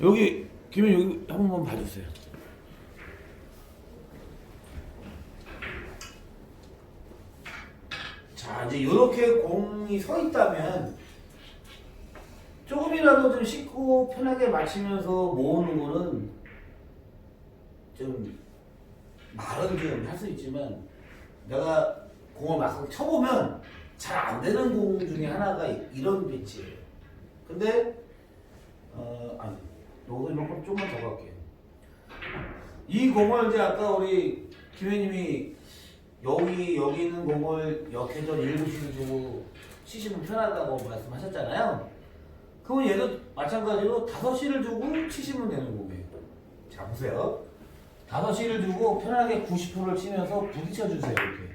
여기 김현 여기 한 번만 봐주세요. 자 이제 이렇게 공이 서 있다면 조금이라도 좀 쉽고 편하게 맞히면서 모으는 거는 좀 말은 좀 할 수 있지만 내가 공을 막상 쳐보면 잘 안 되는 공 중에 하나가 이런 배치예요. 근데 어 아니 요거 이만큼 좀만 더 갈게요. 이 공을 이제 아까 우리 김혜님이 여기 여기 있는 공을 역회전 일부씩 주고 치시면 편하다고 말씀하셨잖아요. 그러면 얘도 마찬가지로 다섯 시를 주고 치시면 되는 공이에요. 자 보세요. 다섯 시를 주고 편하게 90%를 치면서 부딪혀 주세요 이렇게.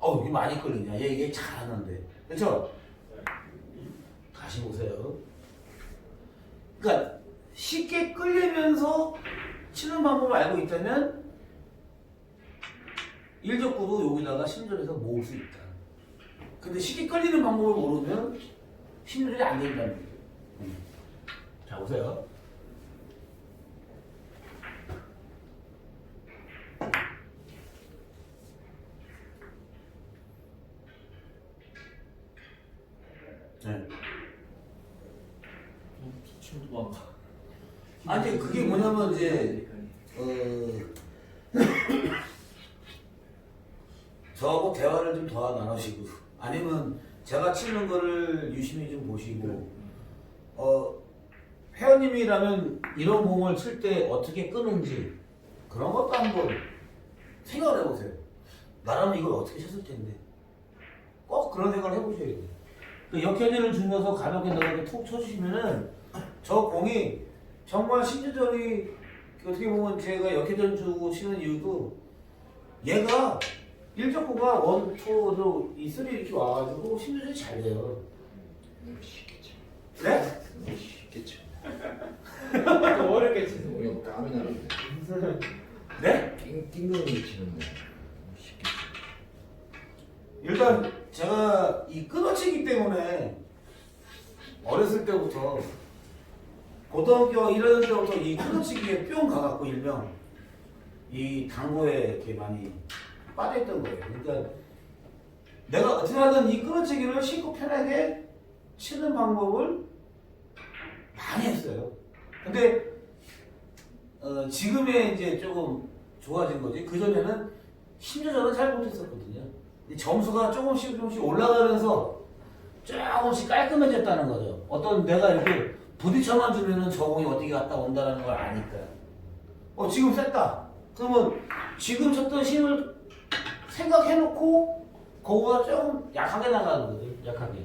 어 이게 많이 끌리냐? 얘 이게 잘하는데, 그렇죠? 다시 보세요. 그러니까 쉽게 끌리면서 치는 방법을 알고 있다면 일적구도 여기다가 심전해서 모을 수 있다. 근데 쉽게 끌리는 방법을 모르면 심전이 안 된다는 거예요. 음. 자 보세요. 네. 지금 도망가. 아니 뭐냐면 이제 어 저하고 대화를 좀 더 나누시고 아니면 제가 치는 거를 유심히 좀 보시고 어 회원님이라면 이런 공을 칠 때 어떻게 끄는지 그런 것도 한번 생각을 해보세요. 나라면 이걸 어떻게 쳤을 텐데 꼭 그런 생각을 해보셔야 돼요. 그 역회전을 주면서 가볍게 나가게 툭 쳐주시면은 저 공이 정말 심리전이 어떻게 보면 제가 역회전 주고 치는 이유도 얘가 일적구가 원, 투도 이 쓰리 이렇게 와가지고 심리전이 잘 돼요. 쉽겠죠. 네? 쉽겠죠. 어렵게 치는 우리 까미 나는데 네? 띵띵거리 치는데 쉽겠죠. 일단 제가 이 끊어치기 때문에 어렸을 때부터 고등학교 1학년 때부터 이 끊어치기에 뿅 가갖고 일명 이 당구에 이렇게 많이 빠져있던 거예요. 그러니까 내가 어떻게 하든 이 끊어치기를 쉽고 편하게 치는 방법을 많이 했어요. 근데 어, 지금에 이제 조금 좋아진 거지. 그 전에는 심지어는 잘 못했었거든요. 이 점수가 조금씩 조금씩 올라가면서 조금씩 깔끔해졌다는 거죠. 어떤 내가 이렇게 부딪혀만 주면은 저 공이 어떻게 갔다 온다는 걸 아니까. 어 지금 셌다. 그러면 지금 쳤던 힘을 생각해놓고 그거보다 조금 약하게 나가는 거죠. 약하게.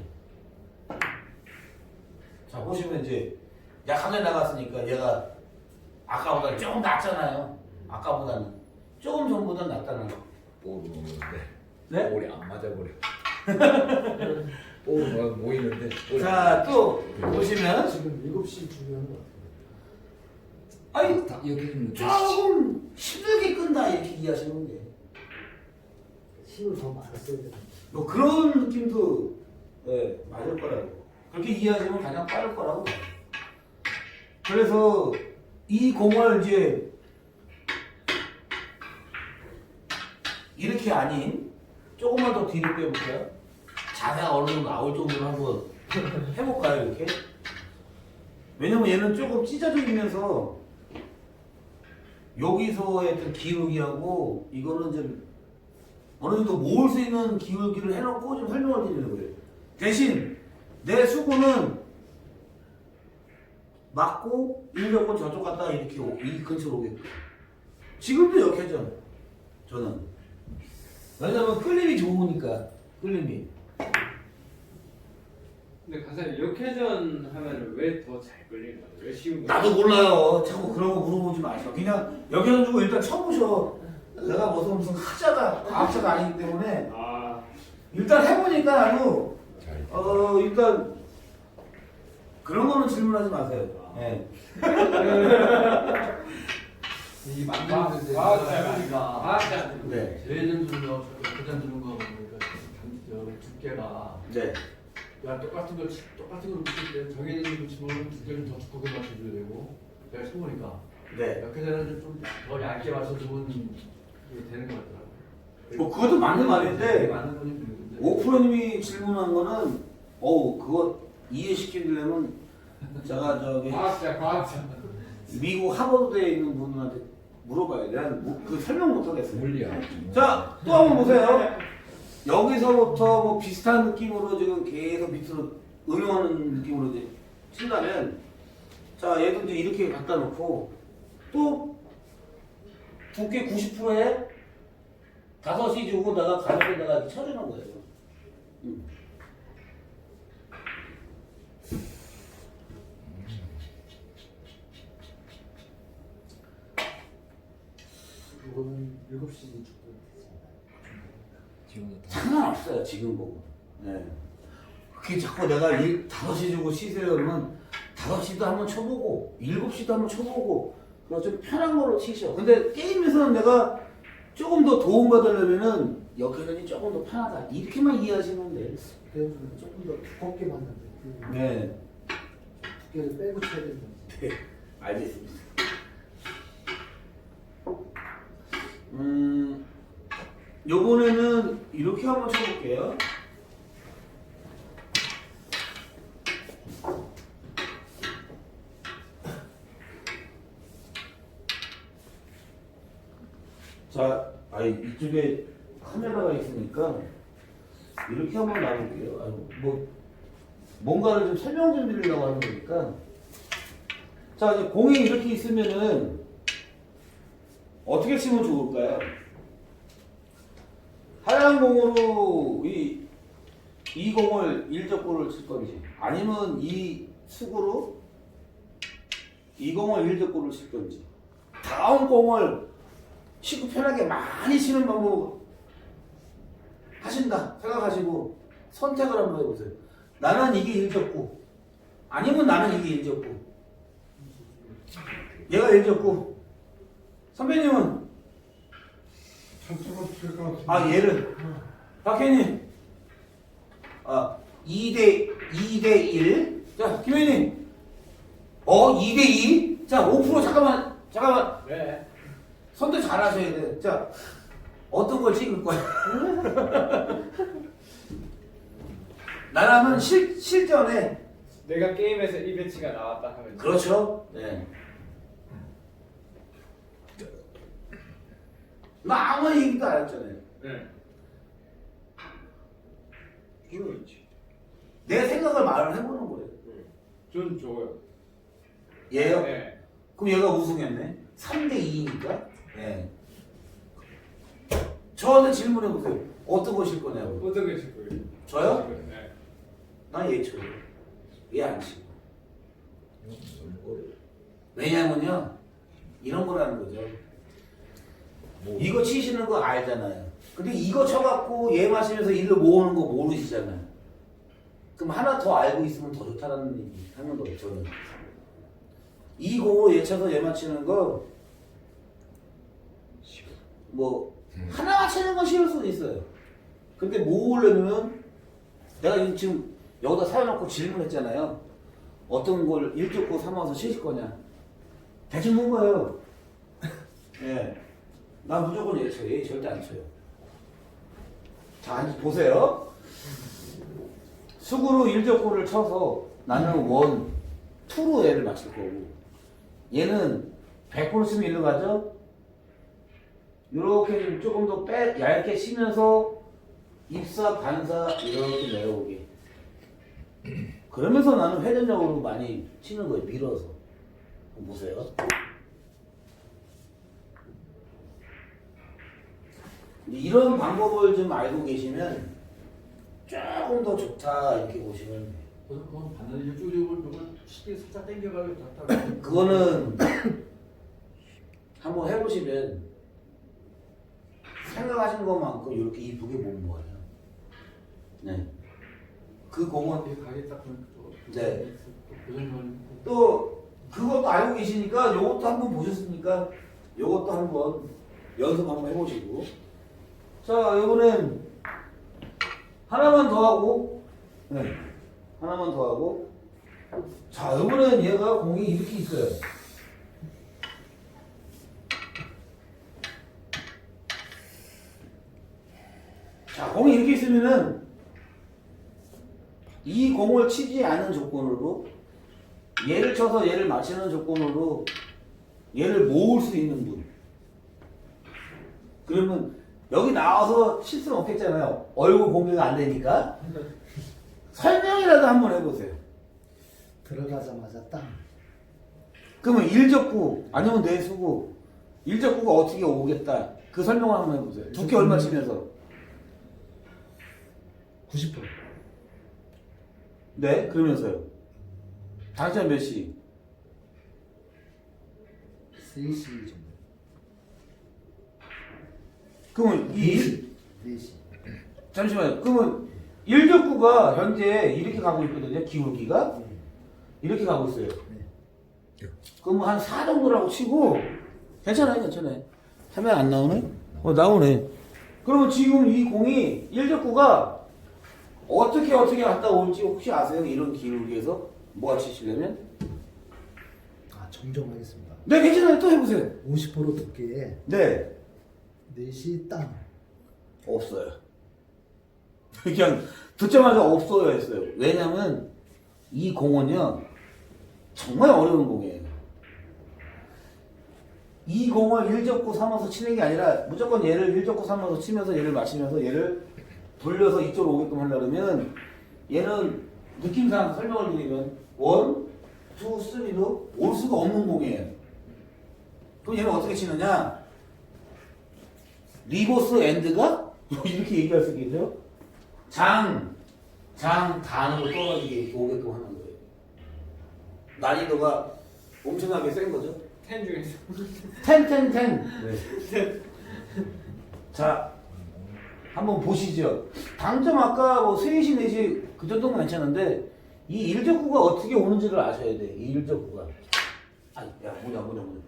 자 보시면 이제 약하게 나갔으니까 얘가 아까보다 조금 낫잖아요. 아까보다는 조금 전보다 낫다는 거. 볼이 모이는데 네? 볼이 안 맞아버려. 막 모이는데 볼이 자, 또 보시면 지금 7시 주면 아니 다 여기 좀 조금 힘들게 끈다 이렇게 이해하시는 게 힘을 더 많이 써야 돼. 뭐 그런 느낌도 예, 맞을 거라고 그렇게 이해하시면 가장 빠를 거라고. 그래서 이 공을 이제 이렇게 아닌 조금만 더 뒤로 빼볼까요? 자세가 어느 정도 나올 정도로 한번 해볼까요 이렇게? 왜냐면 얘는 조금 찢어져 있면서 여기서의 어떤 기울기하고 이거는 좀 어느 정도 모을 수 있는 기울기를 해놓고 좀 설명을 드리는 거예요. 대신 내 수구는 맞고 일력은 저쪽 갔다가 이렇게 오- 이 근처로 오게끔. 지금도 역회전 저는 왜냐면 끌림이 좋으니까 끌림이 근데 가사님 역회전 하면 왜 더잘 끌리는 거예요? 왜 쉬운 거예요? 나도 몰라요. 자꾸 그런 거 물어보지 마시고 그냥 역회전 주고 일단 쳐보셔. 내가 무슨 무슨 학자가 과학자가 아니기 때문에 아 일단 해보니까 아주 잘. 어 일단 그런 거는 질문하지 마세요. 예. 이 과학- 만드는 데 과학자가 과학자 네. 예전 주는 거, 그전 주는 거 보니까 단- 저 두께가 네. 야 똑같은 걸 치- 똑같은 걸 붙일 때 정해진 걸 붙이면 두께를 더 두껍게 맞춰줘야 되고 내가 쳐보니까 네. 역회전을 좀더 얇게 맞춰주면 이게 되는 것 같더라고. 뭐 그것도 맞는 말인데 맞는 모르겠는데. 오프로님이 질문한 거는 어우 그거 이해시키려면 제가 저기 과학자 과학자. 미국 하버드에 있는 분한테 물어봐야 돼. 난그 설명 못 하겠어요. 물리학. 자, 또 한 번 보세요. 여기서부터 뭐 비슷한 느낌으로 지금 계속 밑으로 응용하는 느낌으로 이제 친다면 자, 얘도 이제 이렇게 갖다 놓고 또 두께 90%에 다섯이 주고 내가 가격에다가 이렇게 쳐주는 거예요. 음. 이거는 7시 축구 됐습니다. 지금도 다. 상관없어요 지금 보고. 네. 그게 자꾸 내가 일, 5시 주고 쉬세요 그러면 5시도 한번 쳐보고 7시도 한번 쳐보고 그럼 좀 편한 걸로 치셔 근데 게임에서는 내가 조금 더 도움받으려면은 역회전이 조금 더 편하다. 이렇게만 이해하시면 돼요 그래서 조금 더 두껍게 그 네. 두께를 빼고 쳐야 거지. 네. 알겠습니다. 음 요번에는 이렇게 한번 쳐볼게요 자, 아니 이쪽에 카메라가 있으니까 이렇게 한번 나눠볼게요. 아이고, 뭐 뭔가를 좀 설명 좀 드리려고 하는 거니까. 자, 이제 공이 이렇게 있으면은 어떻게 치면 좋을까요? 하얀 공으로 이, 이 공을 일적구를 칠 건지, 아니면 이 수구로 이 공을 일적구를 칠 건지, 다음 공을 치고 편하게 많이 치는 방법 하신다 생각하시고 선택을 한번 해보세요. 나는 이게 일적구. 아니면 나는 이게 일적구. 얘가 일적구. 선배님은 것 같은데. 아 얘를 박혜님 아 2대 2대 1. 자 김혜님 어 2대 2. 자5% 잠깐만 잠깐만 네. 선택 잘 하셔야 돼. 자, 어떤 걸 찍을 거야? 나라면 실, 실전에. 내가 게임에서 이 배치가 나왔다 하면. 그렇죠. 네. 나 아무 얘기도 안 했잖아요. 네. 이거 있지. 내 생각을 말을 해보는 거예요. 전 좋아요. 얘요? 네. 그럼 얘가 우승했네. 3대 2니까. 네. 저한테 질문해 보세요. 어떤 거실 거냐고. 어떤 게칠 거예요? 저요? 네. 난얘 쳐요. 얘안 치고. 왜냐면요. 이런 거라는 거죠. 뭐, 이거 치시는 거 알잖아요. 근데 이거 쳐갖고 얘 마시면서 일로 모으는 거 모르시잖아요. 그럼 하나 더 알고 있으면 더 좋다는 얘기 하는 거예요, 저는. 이 공으로 얘 쳐서 얘 맞히는 거, 뭐, 하나 맞히는 건 쉬울 수도 있어요. 근데 모으려면, 내가 지금 여기다 세워놓고 질문했잖아요. 어떤 걸 일적고 삼아서 치실 거냐. 대충 본 거예요. 예. 나 무조건 얘 쳐요. 얘 절대 안 쳐요. 자, 보세요. 수구로 일적구를 쳐서 나는 원, 투로 얘를 맞출 거고 얘는 100% 치면 일로 가죠? 이렇게 좀 조금 더 빼, 얇게 치면서 입사, 반사 이렇게 내려오게 그러면서 나는 회전적으로 많이 치는 거예요. 밀어서. 보세요. 이런 방법을 좀 알고 계시면 조금 더 좋다 이렇게 보시면 돼요. 그건 반대로 이쪽으로 쉽게 살짝 당겨가지고 잡다가 그거는 한번 해보시면 생각하신 것만큼 이렇게 이쁘게 못 모아요. 네. 그 공은 이렇게 가게 딱 보면 또 네. 고정만 또 그것도 알고 계시니까 요것도 한번 보셨으니까 요것도 한번 연습 한번 해보시고 자 이번엔 하나만 더 하고 네. 하나만 더 하고 자 이번엔 얘가 공이 이렇게 있어요 자 공이 이렇게 있으면은 이 공을 치지 않은 조건으로 얘를 쳐서 얘를 맞추는 조건으로 얘를 모을 수 있는 분 그러면 여기 나와서 칠 수는 없겠잖아요. 얼굴 공개가 안 되니까. 설명이라도 한번 해보세요. 들어가자마자 딱 그러면 일적구 아니면 내수구 일적구가 어떻게 오겠다. 그 설명을 한번 해보세요. 두께 얼마 치면서? 90%. 네? 그러면서요? 당장 몇 시? 3시 정도. 그러면 이 일, 4시. 잠시만요 그러면 일적구가 현재 이렇게 가고 있거든요 기울기가 이렇게 가고 있어요 그럼 한 4 정도라고 치고 괜찮아요 괜찮아요 화면 안 나오네? 어 나오네 그러면 지금 이 공이 일적구가 어떻게 어떻게 갔다 올지 혹시 아세요? 이런 기울기에서 뭐가 치시려면? 아, 정정하겠습니다. 네 괜찮아요 또 해보세요 50% 두께에 네 4시 땅. 없어요. 그냥 듣자마자 없어요 했어요. 왜냐면 이 공은요 정말 어려운 공이에요. 이 공을 일적구 삼아서 치는 게 아니라 무조건 얘를 일적구 삼아서 치면서 얘를 맞추면서 얘를 돌려서 이쪽으로 오게끔 하려면 얘는 느낌상 설명을 드리면 원, 투, 쓰리로 올 수가 없는 공이에요. 그럼 얘는 어떻게 치느냐 리버스 엔드가 이렇게 얘기할 수 있겠죠? 장, 장 단으로 떨어지게 오게끔 하는 거예요. 난이도가 엄청나게 센 거죠? 텐 중에서 텐텐텐. 자, 한번 보시죠. 당점 아까 뭐 3시, 4시 그 정도면 괜찮은데 이 일적구가 어떻게 오는지를 아셔야 돼. 이 일적구가. 아, 야, 뭐냐, 뭐냐, 뭐냐.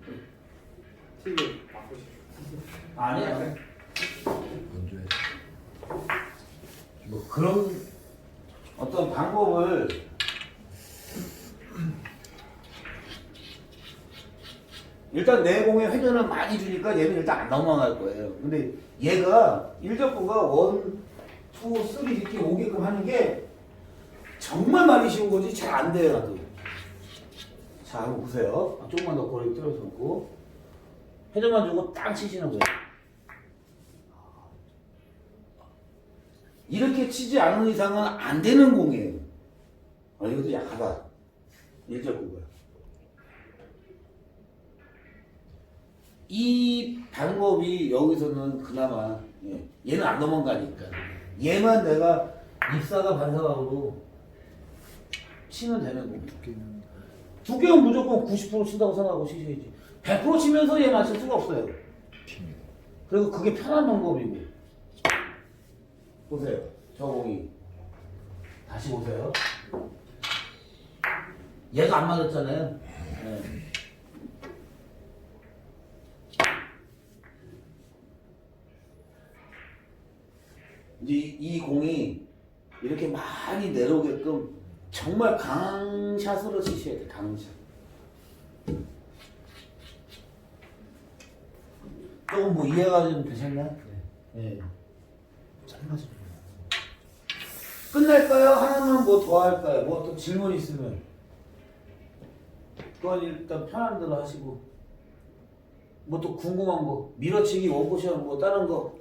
TV 바꾸시죠. 아니야. 먼저 해. 뭐 그런 어떤 방법을 일단 내공에 회전을 많이 주니까 얘는 일단 안 넘어갈 거예요. 근데 얘가 일적구가 원, 투, 쓰리 이렇게 오게끔 하는 게 정말 많이 쉬운 거지 잘 안 돼요. 나도. 자 한번 보세요. 아, 조금만 더 거리 떨어져 놓고 회전만 주고 딱 치시는 거예요. 이렇게 치지 않은 이상은 안 되는 공이에요. 아, 이것도 약하다. 일적구가. 이 방법이 여기서는 그나마 예, 얘는 안 넘어가니까 얘만 내가 입사가 반사각으로 치면 되는 거고 두께는 무조건 90% 친다고 생각하고 치셔야지 100% 치면서 얘 맞출 수가 없어요. 칩니다. 그리고 그게 편한 방법이고. 보세요. 저 공이 다시 보세요. 얘가 안 맞았잖아요. 네. 이제 이, 이 공이 이렇게 많이 내려오게끔 정말 강한 샷으로 치셔야 돼 강한 샷 조금 뭐 이해가 좀 되셨나요? 네. 짧아집니다. 끝낼까요? 하나만 뭐 더 할까요? 뭐 또 질문 있으면 그건 일단 편한 대로 하시고 뭐 또 궁금한 거 밀어치기 원포션 뭐 다른 거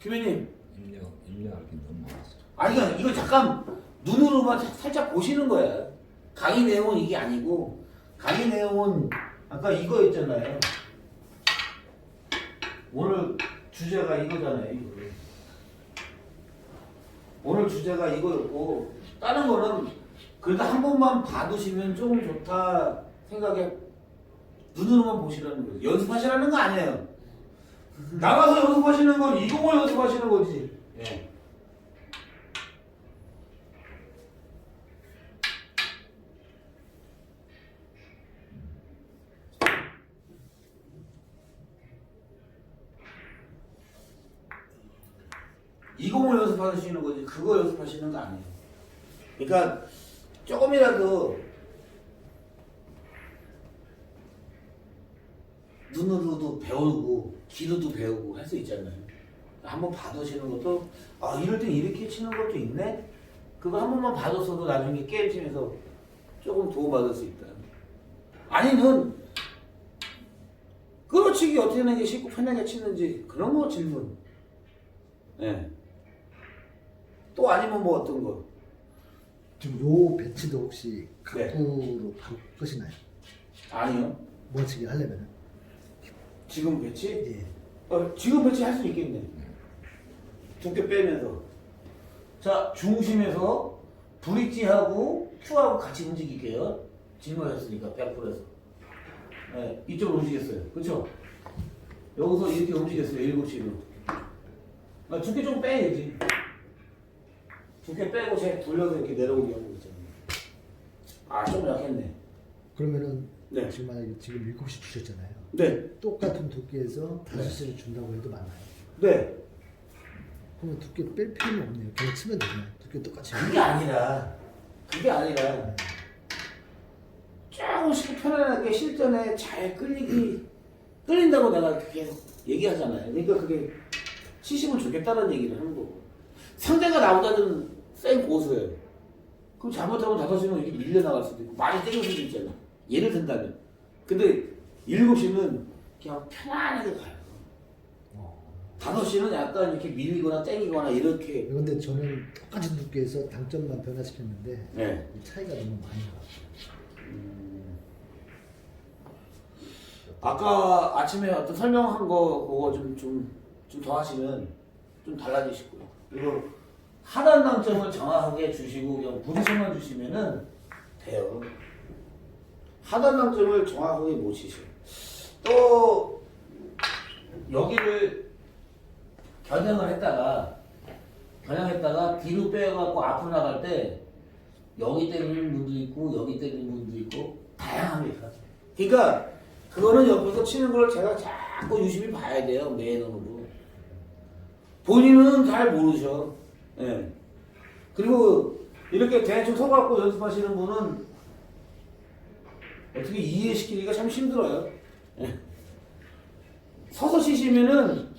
규민님 입력 입력하기 너무 많았어. 아니 그냥 이거 잠깐 눈으로만 사- 살짝 보시는 거야 강의 내용은 이게 아니고 강의 내용은 아까 이거 있잖아요 오늘 주제가 이거잖아요 이거. 오늘 주제가 이거였고 다른 거는 그래도 한 번만 봐두시면 조금 좋다 생각에 눈으로만 보시라는 거예요 연습하시라는 거 아니에요 나가서 연습하시는 건 이공을 연습하시는 거지 예. 이공을 연습하시는 거지 그거 연습하시는 거 아니에요 그러니까 조금이라도 눈으로도 배우고 귀로도 배우고 할 수 있잖아요. 한번 봐두시는 것도 아 이럴 땐 이렇게 치는 것도 있네. 그거 한 번만 봐뒀어도 나중에 게임 치면서 조금 도움 받을 수 있다. 아니면 끌어치기 어떻게 하는 게 쉽고 편하게 치는지 그런 거 질문. 예. 또 아니면 뭐 어떤 거? 지금 요 배치도 혹시 네. 각부로 바로 끄시나요? 아니요. 멋지게 하려면은 지금 배치? 예. 어, 지금 배치 할 수 있겠네. 두께 빼면서. 자, 중심에서 브릿지하고 큐하고 같이 움직일게요. 질문하셨으니까 100%에서. 네, 이쪽으로 움직였어요. 그렇죠? 여기서 이렇게 움직였어요. 7시로. 아, 두께 좀 빼야지. 두께 빼고 제 돌려서 이렇게 내려오게 하고 있잖아요. 아, 좀 약했네. 그러면은 네. 지금 만약에 지금 7시 주셨잖아요. 네. 똑같은 두께에서 5시를 준다고 해도 많아요. 네. 그러면 두께 뺄 필요는 없네요. 그냥 치면 되잖아요. 두께 똑같이. 그게 아니라, 그게 아니라, 조금씩 편안하게 실전에 잘 끌리기, 끌린다고 내가 계속 얘기하잖아요. 그러니까 그게 치시면 좋겠다는 얘기를 하는 거고. 상대가 나보다는 센 고수예요. 그럼 잘못하면 다섯 시는 이렇게 밀려나갈 수도 있고, 많이 때릴 수도 있잖아. 예를 든다면. 근데 일곱 시는 그냥 편안하게 가요. 어. 다섯 시는 약간 이렇게 밀리거나 땡기거나 이렇게. 그런데 저는 똑같은 두께에서 당점만 변화시켰는데 네. 이 차이가 너무 많이 나요. 아까 아침에 어떤 설명한 거 그거 좀 좀 좀 더 하시면 좀 달라지실 거예요. 그리고 하단 당점을 정확하게 주시고 그냥 부딪혀만 주시면은 돼요. 하단 당점을 정확하게 못 치셔요. 또 여기를 겨냥을 했다가 겨냥했다가 뒤로 빼갖고 앞으로 나갈 때 여기 때리는 분도 있고 여기 때리는 분도 있고 다양합니다. 그러니까 그거는 옆에서 치는 걸 제가 자꾸 유심히 봐야 돼요 매너로. 본인은 잘 모르셔. 예. 그리고 이렇게 대충 서갖고 연습하시는 분은 어떻게 이해시키기가 참 힘들어요. 예. 서서 치시면은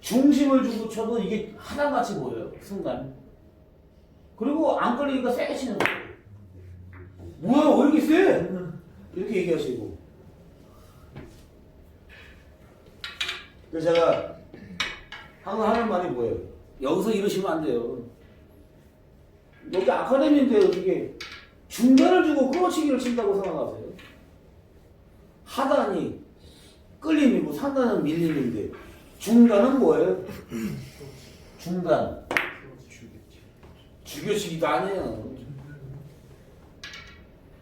중심을 주고 쳐도 이게 하나같이 보여요 순간. 그리고 안 걸리니까 세게 치는 거예요. 뭐야 왜 이렇게 세? 이렇게 얘기하시고. 그래서 제가 항상 하는 말이 뭐예요? 여기서 이러시면 안 돼요. 여기 아카데미인데 어떻게 중간을 주고 끌어치기를 친다고 생각하세요? 하단이 끌림이고 상단은 밀림인데 중간은 뭐예요? 중간. 죽여치기도 아니에요.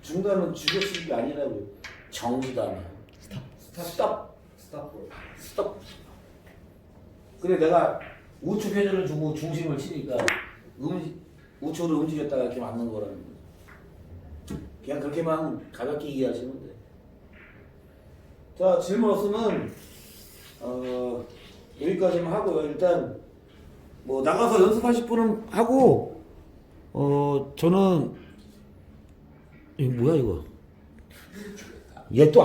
중간은 죽여치기가 아니라고요. 정지단이야. 스탑. 스탑. 스탑. 스탑. 근데 내가 우측 회전을 주고 중심을 치니까 음, 우측으로 움직였다가 이렇게 맞는 거라는 거죠. 그냥 그렇게만 가볍게 이해하시면 돼. 자 질문 없으면 어, 여기까지만 하고요. 일단 뭐 나가서 연습하실 분은 하고 어 저는 이거 뭐야 이거 얘또